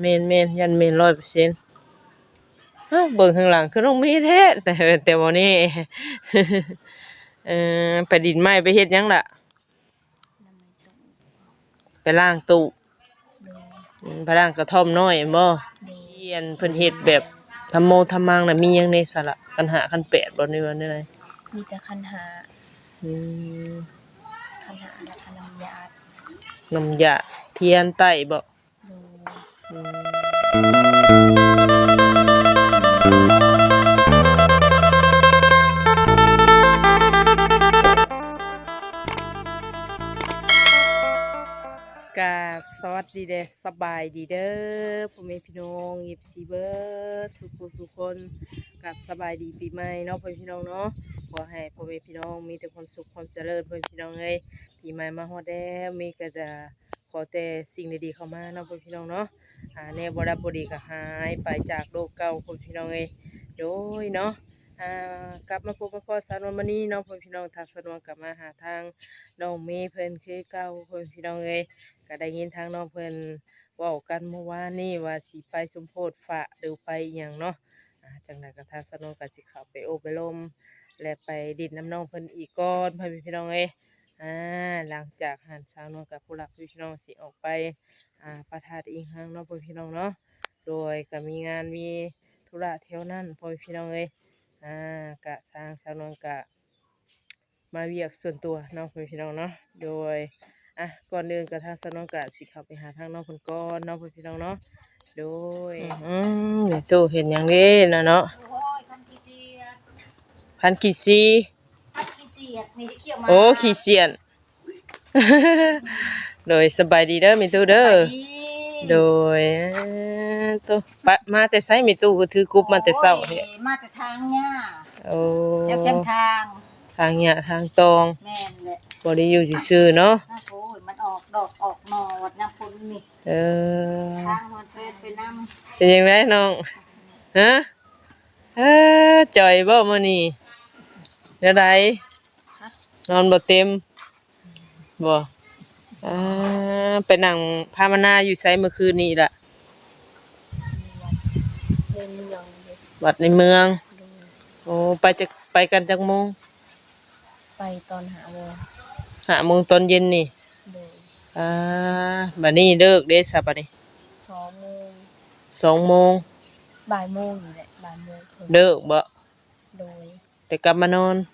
เมนเมนยันเมนร้อยเปอร์เซ็นต์ฮะเบิ่งข้างหลังคือน้องมีแท้แต่แต่บ่นี่เออไปดินไม้ไปเฮ็ดหยังล่ะ ไปล้างตู้อืมไปล้างกระท่อมน้อยบ่เรียนเพิ่นเฮ็ดแบบทำโมทำมังน่ะมีหยังในสระคันหาคันแปดบ่นี่ว่านี่เลยมีแต่คันหาอืมคันหาและคันน้ำยาดน้ำยาเทียนไต้บ่ดูอืม กราบสวัสดีเด้อสบายดีเด้อพ่อแม่พี่น้องยิบซีเบอร์สุขสุคนกับสบายดีปีใหม่เนาะพ่อแม่พี่น้องเนาะขอให้พ่อแม่พี่น้องมีแต่ความสุขความเจริญพ่อแม่พี่น้องเอ้ยปีใหม่มาฮอดแล้วมีก็จะขอแต่สิ่งดีๆเข้ามาเนาะพ่อแม่พี่น้องเนาะ แน่บ่ได้บ่ดีก็หายไปจากโลกเก่าพ่อแม่พี่น้องเอ้ยโดยเนาะกลับมาพบกับพ่อสาวนวลมณีเนาะพ่อแม่พี่น้องทางสะดวกกลับมาหาทางน้องเมย์เพิ่นคือเก่าพ่อพี่น้องเอ้ยก็ได้ยินทางน้องเพิ่นว้ากันเมื่อวานนี้ว่าสิไปสมโพธิฝะหรือไปอย่างเนาะจังไดก็ทางสนองก็สิเข้าไปโอบไปลมและไปดินน้ำน้องเพิ่นอีกก่อนพ่อพี่น้องเอ้ย อ่าหลังจากหันสาวนวลกับผู้หลักผู้พี่น้องสิออกไปอ่าประทาดอิงหังเนาะพ่อแม่พี่น้องเนาะโดยก็มีงานมีธุระแถวนั้นพ่อแม่พี่น้องเอ้ยอ่ากะทางสาวนวลกะมาเวียกส่วนตัวเนาะพ่อแม่พี่น้องเนาะโดยอะก่อนเดินกับทางสนองกะสิเข้าไปหาทางน้องคนก่อนเน้องพี่น้องเนาะโดยอืมเดี๋ยวตู้เห็นอย่างนี้นะเนาะโอ้ยคันขี้เสียดพันกี่ซีคันขี้เสี ยดนี่ที่เกี่ยวมาโอ้ขี้เสียน โดยสบายดีเด้อมีตู้เด้อ โดยเอ้อตู้ปะมาแต่ไสมีตู้ก็ถือกรุ๊ปมาแต่เช้าเด้โอ้ยมาแต่ทางหญ้าโอ้เจ้าเข้มทาง ทางเนี่ยทางตองแม่นแหละบ่ได้อยู่ซื่อๆเนาะนะโอ้ยมันออกดอกออกหนอวัดน้ำพุนนี่ เออ ทางมันเป็นไปน้เป็นยังไงน้อง ฮะ เออจ่อยบ่มื้อนี้เดี๋ยวใด นอนบ่เต็มบ่อ่าไปนั่งพามนาอยู่ไสเมื่อคืนนี้ล่ะำเดินเมืองเลยวัดในเมืองดูโอ้ไปจักไปกันจักโมงไปตอนหาโมงหาโมงตอนเย็นนี่ดูอ่าบัดนี้เลิกเด้ซะบัดนี้สองโมงสองโมงบ่ายโมงอยู่แหละบ่ายโมงเพิ่นเลิกบ่โดย แต่กลับมานอนแหละ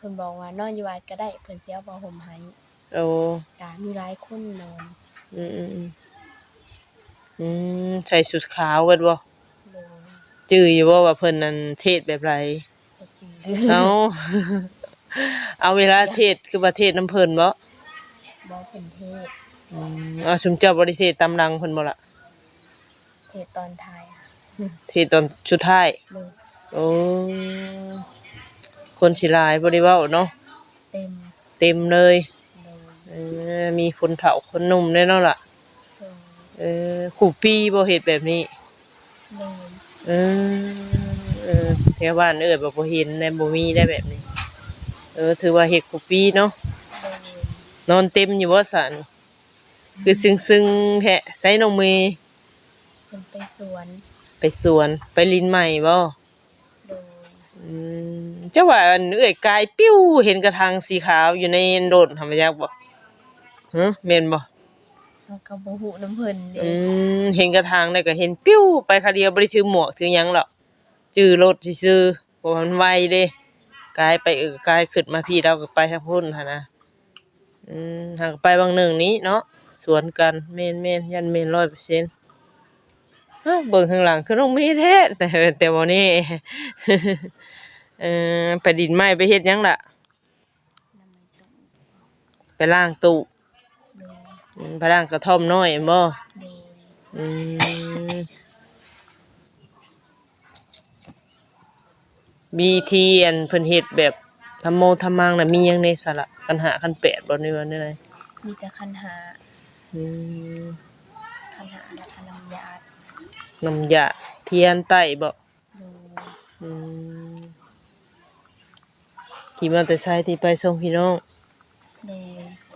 เพิ่นบอกว่านอนอยู่วัดก็ได้เพิ่นสิเอาผ้าห่มให้โอ้กะมีหลายคนนอนอืมอืมอืมอืมใส่ชุดขาวเบิดบ่โดยจื้ออยู่บ่ว่าเพิ่นนั่นเทศแบบไรก็จริงเอา เอาเวลาเทศคือประเทศน้ำเพิ่นบ่บ่เป็นเทศอืมเอาชุมเจ้าบริเทศตำรังเพิ่นบ่ล่ะเทศตอนท้ายอะเทศตอนสุดท้ายโดยโอ้ คนสิหลายบ่ได้เว้าเนาะเต็มเต็มเลยโดยเออมีคนเฒ่าคนหนุ่มแน่เนาะล่ะโดยเออขู่ปีบ่เฮ็ดแบบนี้ โดยเออเออแถวบ้านเอิ้นบ่บ่เห็นได้บ่มีได้แบบนี้ เออ ถือว่าเฮ็ดขู่ปีเนาะโดยนอนเต็มอยู่บ่สันคือซึ้งๆแท้ใส่นมเมย์เป็นไปสวนไปสวนไปลินใหม่บ่โดย อืม เจ้าว่าอันเอ้อยกายปิ้วเห็นกระทางสีขาวอยู่ในโดดทำไมยักบ่ฮะแม่นบ่เราก็บ่ฮู้น้ำเพิ่นเด้อืมเห็นกระทางได้ก็เห็นปิ้วไปคาเดียวบ่ได้ถือหมวกถือหยังหรอกจื้อรถซื่อๆเพราะว่ามันไวเด้กายไปเออกายขึ้นมาพี่เราก็ไปทางพุ่นหั่นนะอืมหากไปบางหนึ่งนี้เนาะสวนกันแม่นๆยันแม่น100%ฮะเบิ่งข้างหลังคือน้องเมย์แท้แต่แต่บ่นี่ เออไปดินไม้ไปเฮ็ดหยังล่ะน้ำมันตกไปล้างตู้โดยอืมไปล้างกระท่อมน้อยแม่นบ่โดยอืมมีที่อันเพิ่นเฮ็ดแบบทำโมทำมังน่ะมีหยังในสระคันหาคันแปดบ่นี่ว่านี่เลยมีแต่คันหาอืมคันหาและคันน้ำยาดน้ำยาเทียนไต้บ่โดย อืม ขี่มอเตอร์ไซค์ที่ไปส่งพี่น้องโดย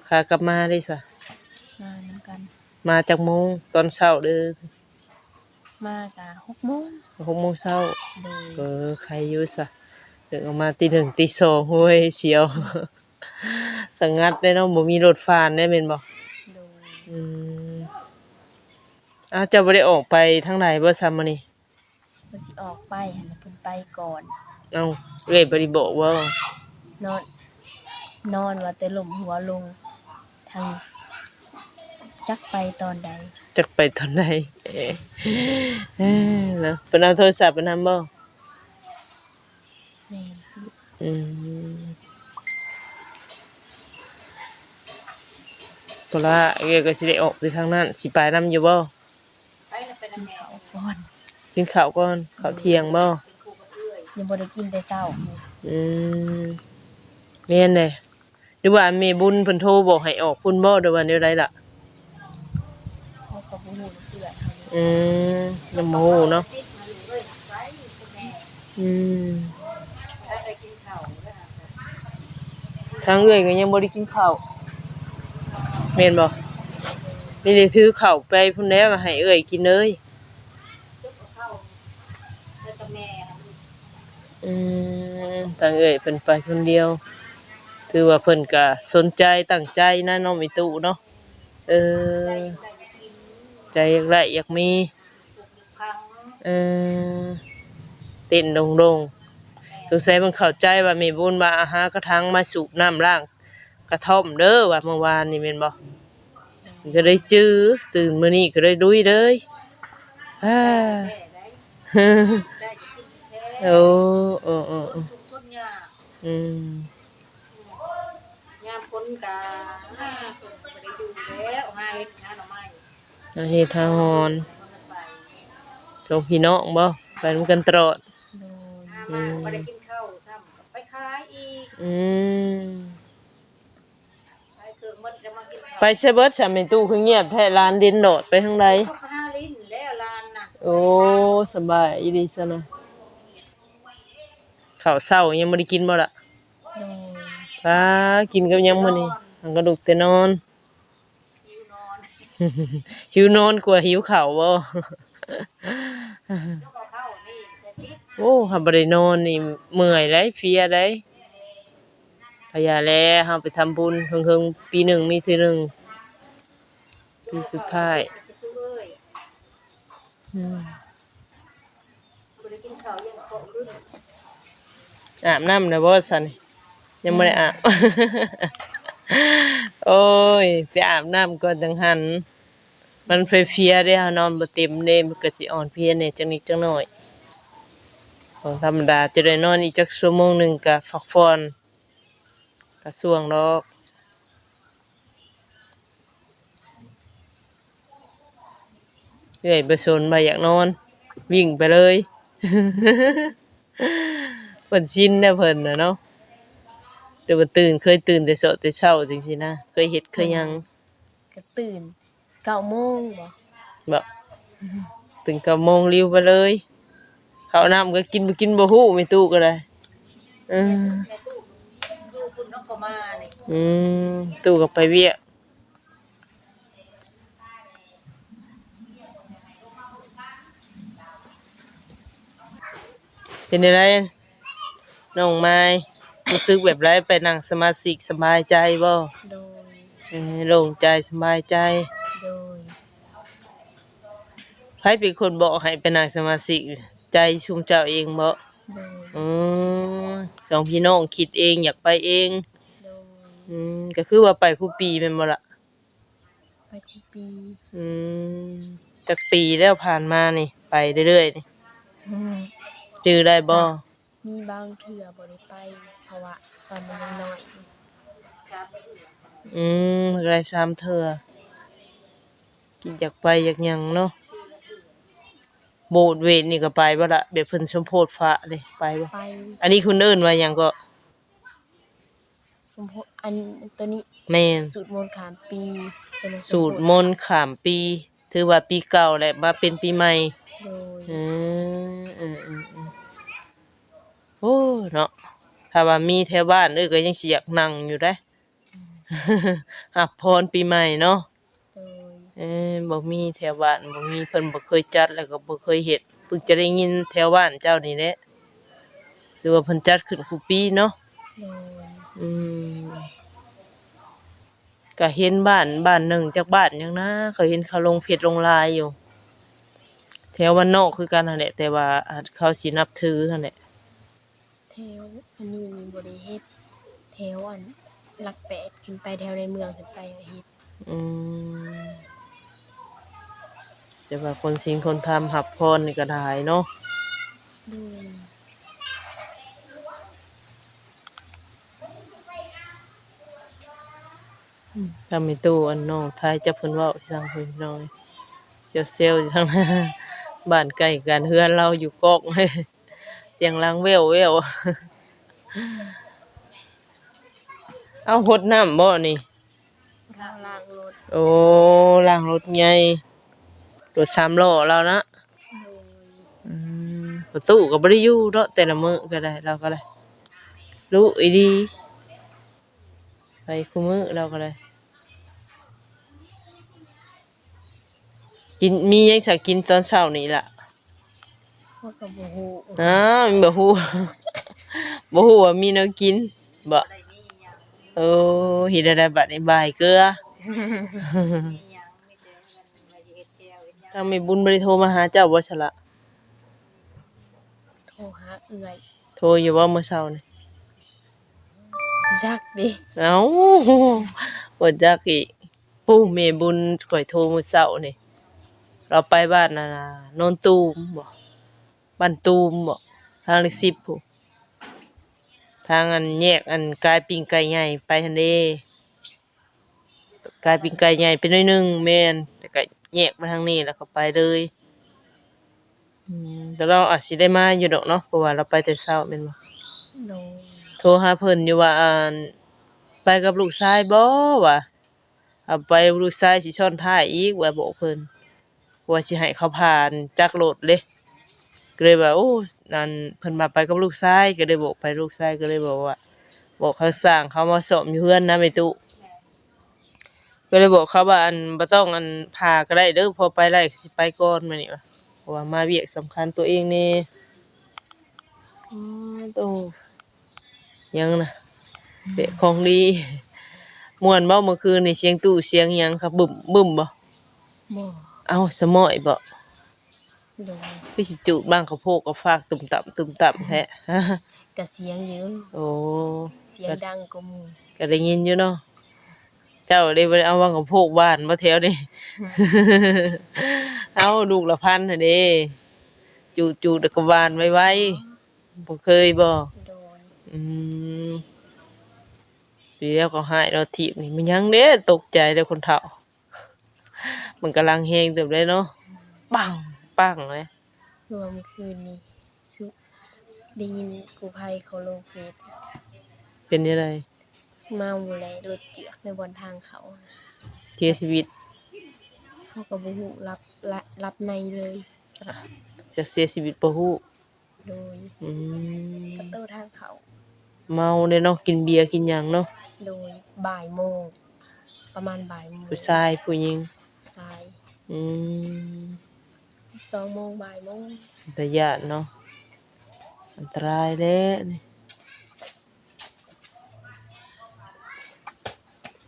ขากลับมาได้ซะมานํกัน มาจากโมงตอนเช้าเด้อมากะ6โมงหกโมงเช้าโดยเออใครอยู่ซะเดินออกมาตีหนึ่งตีสองโว้ยเสียว สังงัดได้เนาะบ่มีรถฟานได้แม่นบ่โดยอืมอ้าวเจ้าบ่ได้ออกไปทางไหนบ่ซ้ำมื้อนี้ว่าสิออกไปหันน่ะเพิ่นไปก่อน เอ้าเอ้ยบ่ได้บอกว่า นอน นอนว่าแต่ลมหัวลงทางจักไปตอนใด จักไปตอนไหนเอ้เอ้อเนาะเพิ่นเอาโทรศัพท์ไปนำบ่แม่นอืมบ่ละเอ้ยก็สิได้ออกไปทางนั้นสิไปนํอยู่บ่เขาก่อนกินข้าวก่อนข้าวเที่ยงบ่ยังบ่ได้กินแต่เช้า อืม แม่นเด้หรือว่าแม่บุญเพิ่นโทรบอกให้ออกพุ่นบ่หรือว่าแนวใดล่ะเขาก็บ่ฮู้เพื่อนเขาเลยอืมน้ำหมูเนาะอืมทางเอ้ยก็ยังบ่ได้กินข้าวแม่นบ่มีได้ถือข้าวไปพุ่นแล้วมาให้เอ้ยกินเลยอืมทางเอ้ยเพิ่นไปคนเดียว ถือว่าเพิ่นก็สนใจตั้งใจนะน้องมิตุเนาะเออ ใจอยากได้อยากมีเออเต้นดงดงสงสัยมันเข้าใจว่ามีบุญมาอาหารกระทังมาสูบน้ำล้าง กระท่อมเด้อว่าเมื่อวานนี่แม่นบ่ก็ได้จื้อตื่นมื้อนี้ก็ได้ดุยเลยอ่าโอ้โอ้โอ้โอ้อืม นกาห้าคนบ่ได้อยู่แล้วหาเฮ็ดหาหน่อไม้อาเฮ็ดทาหอนคนมันไปจงพี่น้องบ่ไปนำกันตลอด โดยห้ามาบ่ได้กินข้าวซ้ำไปขายอีกอืมขายเครื่องหมดจะมากินข้าวไปเซเบิร์ตสามีตู้คือเงียบแท้ร้านดินโดดไปทางใดเขาก็หาลิ้นแล้วลานน่ะโอ้สบายอีดีซะนะข้าวเช้ายังบ่ได้กินบ่ล่ะโดย ป้ากินกับยังมื้อนี้หังกระดูกแต่นอนอยู่นอนหิวนอนกว่าหิวข้าวบ่ยกเอาข้าวนี่เสร็จติดโอ้หับบ่ได้นอนนี่เมื่อยได้เพลียได้พยาแลเฮาไปทำบุญเฮิงๆปีหนึ่งมีทีหนึงปีสุดท้ายไปซื้อเอ้ยอืมบ่ได้กินข้าวยังของขึ้นอาบน้ำนะบ่ซั่นนี่ ยังบ่ได้อาบ โอ้ยไปอาบน้ำก่อนจังหัน มันเพลียๆเด้เฮานอนบ่เต็มเด้มันก็สิอ่อนเพลียแหน่จังนิดจังหน่อยของธรรมดาจะได้นอนอีกจักชั่วโมงหนึ่งก็พักผ่อนก็ส่วงดอกเอ้ยบ่สนบ่อยากนอน วิ่งไปเลย เพิ่นชินแล้เพิ่นน่ะเนาะ เดี๋ยวว่าตื่นเคยตื่นแต่เช้าแต่เช้าจังซี่นะ เคยเฮ็ดเคยหยังก็ตื่น9โมงบ่บ่ตื่นเก้าโมงริวไปเลยข้าวน้ำก็กินบ่กินบ่ฮู้ไม่ตู้ก็ได้เออในตู้อยู่คุณนกก็มานี่อืมตู้ก็ไปเวียกเป็นอะไรน้องไม้ รู้สึกแบบไรไปนั่งสมาธิสบายใจบ่โดย เออโล่งใจสบายใจโดย ไผเป็นคนบอกให้ไปนั่งสมาธิใจชุมเจ้าเองบ่โดย อืมสองพี่น้องคิดเองอยากไปเองโดย อืมก็คือว่าไปคู่ปีแม่นบ่ล่ะไปทุกปีอืมจักปีแล้วผ่านมานี่ ไปเรื่อยๆนี่อืมจื้อได้บ่มีบางเทื่อบ่ได้ไปเพ ราะว่าตอนมันยังน้อยอยู่ครับอืมได้สามเทื่อกินอยากไปอยากหยังเนาะโบสถ์เวทนี่ก็ไปบ่ล่ะแบบเพิ่นสมโพธิฟ้าเลยไปบ่ไปอันนี้คุณเอิ้นว่าหยังก็สมโพอันตัวนี้แม่นสูตรมนต์ขามปีตัวนั้นสูตรมนต์ข้ามปี ถือว่าปีเก่าแหละมาเป็นปีใหม่โดยอืมอืมอืมอืมโอ้เนาะ ถ้าว่ามีแถวบ้านเอ้ยก็ยังสิอยากนั่งอยู่ได้หักพรปีใหม่เนาะโดยเออบ่มีแถวบ้านบ่มีเพิ่นบ่เคยจัดแล้วก็บ่เคยเฮ็ดเพิ่งจะได้ยินแถวบ้านเจ้านี่แหละคือว่าเพิ่นจัดขึ้นทุกปีเนาะโดยอืมก็เห็นบ้านบ้านหนึ่งจากบ้านหยังนะเขาเห็นเขาลงเพจลงไลายอยู่ แถวบ้านนอกคือกันนั่นแหละแต่ว่าอาจเขาสินับถือนั่นแหละ แถวอันนี้มีบริเฮ็ดแถวอันหลักแปดขึ้นไปแถวในเมืองขึ้นไปเฮ็ดอืมแต่ว่าคนสิงคนทำหับพรนี่ก็ได้เนาะโดยถ้ามีตู้อันน้องทายจะเพิ่นเว้าให้สั่งเพิ่นน้อยเจียวเซลอยู่ทางหน้าบ้านใกล้กันเฮือนเราอยู่กอกเสียงลังแววแววเอาหดน้ำบ่นี่ล่างล่างรถโอ้ล้างรถใหญ่รถสามล้อเรานะโดยอืมประตูก็บ่ได้อยู่เนาะแต่ละมื้อก็ได้เราก็ได้รู้อีดีไปคุมื้อเราก็ได้กินมีหยังจะกินตอนเช้านี่ล่ะ พวกกับบ่ฮู้อ้าวมีบ่ฮู้ บ่ฮู้ว่ามีแนวกินบ่ได้มีหยังโอ้เฮ็ดได้บัดนี้บ่ายเกลือมีหยังมีแต่เงินไว้เฮ็ดแก้วเฮ็ดหยังทางแม่บุญบ่ได้โทรมาหาเจ้าบ่ซะละโทรหาเอื้อยโทรอยู่บ่เมื่อเช้านี่จักดิเอ้าบ่จักอีกปู่แม่บุญข่อยโทรมื้อเช้านี่เราไปบ้านน่ะนะโนนตูมบ่ บ้านตูมบ่ทางเลข10พู่นทางอันแยกอันกายปิงไก่ใหญ่ไปหั่นเด้กายปิงไก่ใหญ่ไปหน่อยหนึงแม่นแล้วก็แยกมาทางนี้แล้วก็ไปเลยอืมแต่เราอาจสิได้มาอยู่ดอกเนาะเพราะว่าเราไปแต่เช้าแม่นบ่ โดยโทรหาเพิ่นอยู่ว่าอ่านไปกับลูกชายบ่วะเอาไปลูกชายสิซ้อนท้ายอีกว่าบอกเพิ่นว่าสิให้เขาผ่านจักรถเลย ก็เลยว่าโอ้นั่นเพิ่นมาไปกับลูกชายก็เลยบอกไปลูกชายก็เลยบอกว่า บอกเขาสร้างเขามาสอบอยู่เฮือนนะแม่ตุก็เลยบอกเขาว่าอันบ่ต้องอันพาก็ได้เด้อพอไปได้ก็สิไปก่อนมานี่ว่าเพราะว่ามาเวียกสำคัญตัวเองแนี่อือโตยังนะเปะของดีม่วนบ่เมื่อคืนนี่เสียงตู้เสียงหยังครับบึ้มบึ้มบ่บ่เอาสมอยบ่ โดยพี่สิจูดบ้างข้าวโพดก็ฝากตุ่มต่ำตุ่มต่ำแท้กะเสียงอยู่โอ้เสียงดังกว่าหมู่ก็ได้ยินอยู่เนาะเจ้าได้บ่ได้เอาว่างข้าวโพดบ้านบ่แถวนี่ เอาลูกละพันหั่นเด้จูดจูดแล้วก็หวานไว้ๆบ่เคยบ่โดยอืมปีแล้วก็หายเราถีบนี่มันยังเด้ตกใจเลยคนเฒ่า มันกำลังเฮงเต็มเลยเนาะปัง ปังเลยคือว่าเมื่อคืนนี้สุได้ยินกูภัยเขาลงเฟซเป็นยังไงเมาแล้วรถเจือกในบนทางเขาเสียชีวิตเขาก็บ่ฮู้รับละรับในเลยจะเสียชีวิตปะฮู้โดยอืมประตูทางเขา เมาเนี่ยเนาะกินเบียร์กินหยังเนาะโดยบ่ายโมงประมาณบ่ายโมงผู้ชายผู้หญิงสาย อืม 12โมงบ่ายโมงแต่ญาติเนาะอันตรายเด้นี่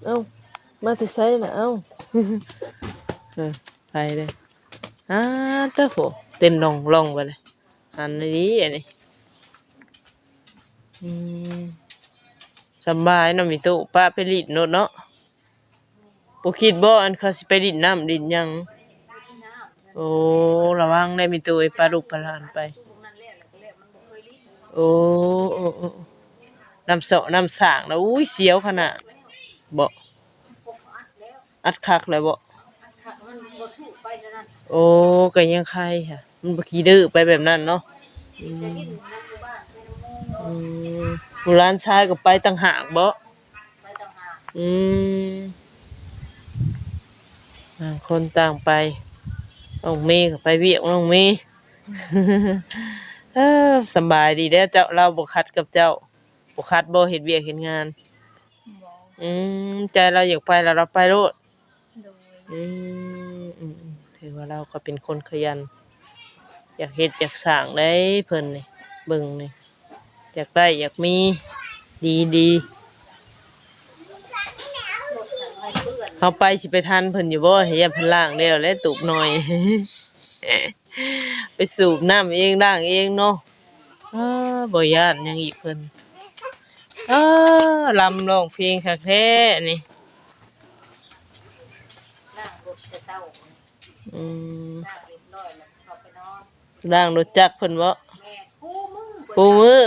เอ้ามาแต่ไสน่ะเอ้า เออไปเลยอ่าเต้าโหเต้นลองลองไปเลยอันนี้อันนี้อืมสำบายเนาะมีตู้ป้าไปลิดโนดเนาะบ่คิดบ่อันเขาสิไปดินน้ำดินหยัง โอ้ระวังได้มีตู้ไอ้ปลาลูกปลาหลานไปพวกนั้นแหละแล้วก็แล้วมันบ่เคยลิ้นโอ้โอ้โอ้น้ำเสาะน้ำสางแล้วอุ้ยเสียวขนาดบ่พวกอัดแล้วอัดคักเลยบ่อัดถ้ามันบ่สู้ไปเท่านั้นโอ้ก็ยังใครค่ะ มันบ่ขี้ดื้อไปแบบนั้นเนาะจะลิ้นนักหมู่บ้านไปน้ำมูกอืมผู้ร้านชายก็ไปต่างหากบ่ไปต่างหากอืมต่างคนต่างไป น้องเมย์ก็ไปเวียกน้องเมย์ เออสำบายดีเด้อเจ้าเราบ่คัดกับเจ้าบ่คัดบ่เฮ็ดเวียกเฮ็ดงานบ่อืมใจเราอยากไปแล้วเราไปโลดโดยอืมอืมอืมถือว่าเราก็เป็นคนขยัน อยากเฮ็ดอยากสร้างได้เพิ่นนี่เบิ่งนี่อยากได้อยากมี ดีดี รถถังให้ เพื่อนๆเฮาไปสิไปทันเพิ่นอยู่บ่เฮียเพิ่นล้างแล้วแล้วตูบหน่อย ไปสูบน้ำเองล้างเองเนาะอ้าบ่ย่านหยังอีกเพิ่นอ้าลำร้องเพลงคักแท้นี่นั่งรถแต่เช้าอืมนั่งเรียบร้อยแล้วเข้าไปนอนล้างรถจักรเพิ่นบ่แม่กูมึงปูมือ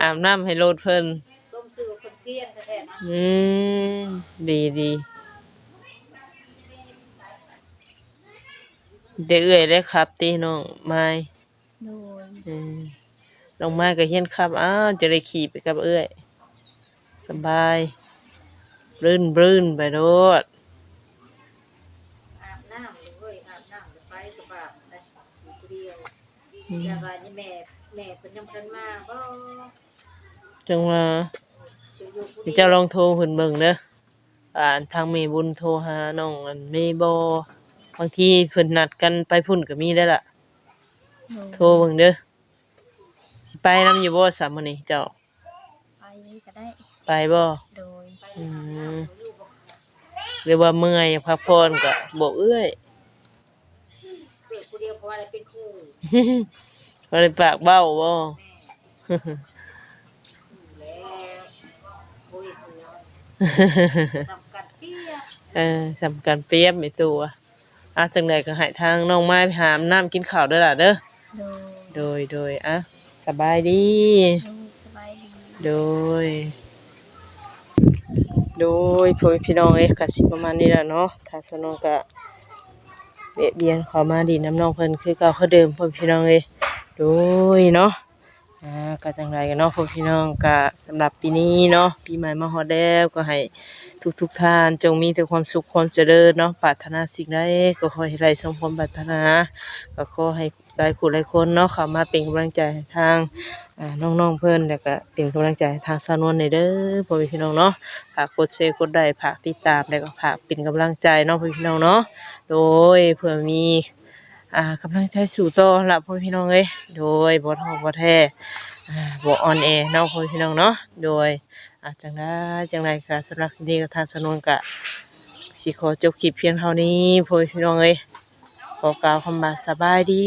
อาบน้ำให้โลดเพิ่นส้มซื้อคนเพี้ยนแท้ๆนะ อืม ดีดีเด็กเอ้ยได้ครับ ตีน้องไม้โดยเออน้องไม้ก็เฮียนครับอ้าวจะได้ขี่ไปกับเอ้ยสบายรื่นบรื่นไปโลดอาบน้ำเลยอาบน้ำจะไปกระบะแต่อยู่คนเดียวอยาว่านี่แม่แม่เป็นยังเพิ่นมาบ่จังว่าจะอยู่คน เดี๋เดียวยวเจ้าลองโทรเพิ่นเบิ่งเด้ออ่าทางเมบุญโทรหาน้องอันเมบ่บางทีเพิ่นนัดกันไปพุ่นก็มีได้อล่ะโดยโทรเบิ่งเด้อสิไปนำอยู่บ่สามมื้อนี้เจ้าไปก็ได้ไปบ่โดยอืมหรือว่าเมื่อยอยากพักผ่อนก็บอกเอื้อย เกิดคนเดียวเพราะว่าอะไรเป็นครู บ่ได้ปากเบ้าบ่ แม่แล้วโอ้ยคนเดียว สำคัญเตี้ยเออสำคัญเปรียบไอ้ตัวอะจังไดก็ให้ทางน้องไม้ไปหามน้ำกินข้าวเด้อล่ะเด้อโดยโดยโดยอะสบายดี โดยสบายดี โดย โดยพ่อแม่พี่น้องเอ้ยก็สิประมาณนี้ล่ะเนาะถ้าสนองก็เบียดเบียนเขอมาดีน้ำน้องเพิ่นคือเก่าคือเดิมพ่อแม่พี่น้องเอ้ยโดยเนาะ อ่าก็จังไรกันเนาะพ่อแม่พี่น้องก็สำหรับปีนี้เนาะปีใหม่มาฮอดแล้วก็ให้ทุกๆท่านจงมีแต่ความสุขความเจริญเนาะปรารถนาสิ่งใดก็ขอให้ได้สมความปรารถนา ก็ขอให้หลายคู่หลายคนเนาะเข้ามาเป็นกำลังใจทางอ่าน้องๆเพิ่อนแล้วก็เป็นกำลังใจทางสานวลในเด้อพ่อพี่น้องเนาะฝากกดแชร์กดไลค์ฝากติดตามแล้วก็ฝากเป็นกำลังใจเนาะพ่อพี่น้องเนาะโดยเพื่อมี อ่ากำลังใช้สู่ต่อละพ่อพี่น้องเอ้ยโดยบ่ท้อบ่แท้อ่าบ่ออนแอร์เนาะพ่อพี่น้องเนาะโดยอาจังไดจังไรก็สำหรับคลิปนี้ก็ทางสนวนกะสิขอจบคลิปเพียงเท่านี้พ่อพี่น้องเอ้ยขอกล่าวคำว่าสบายดี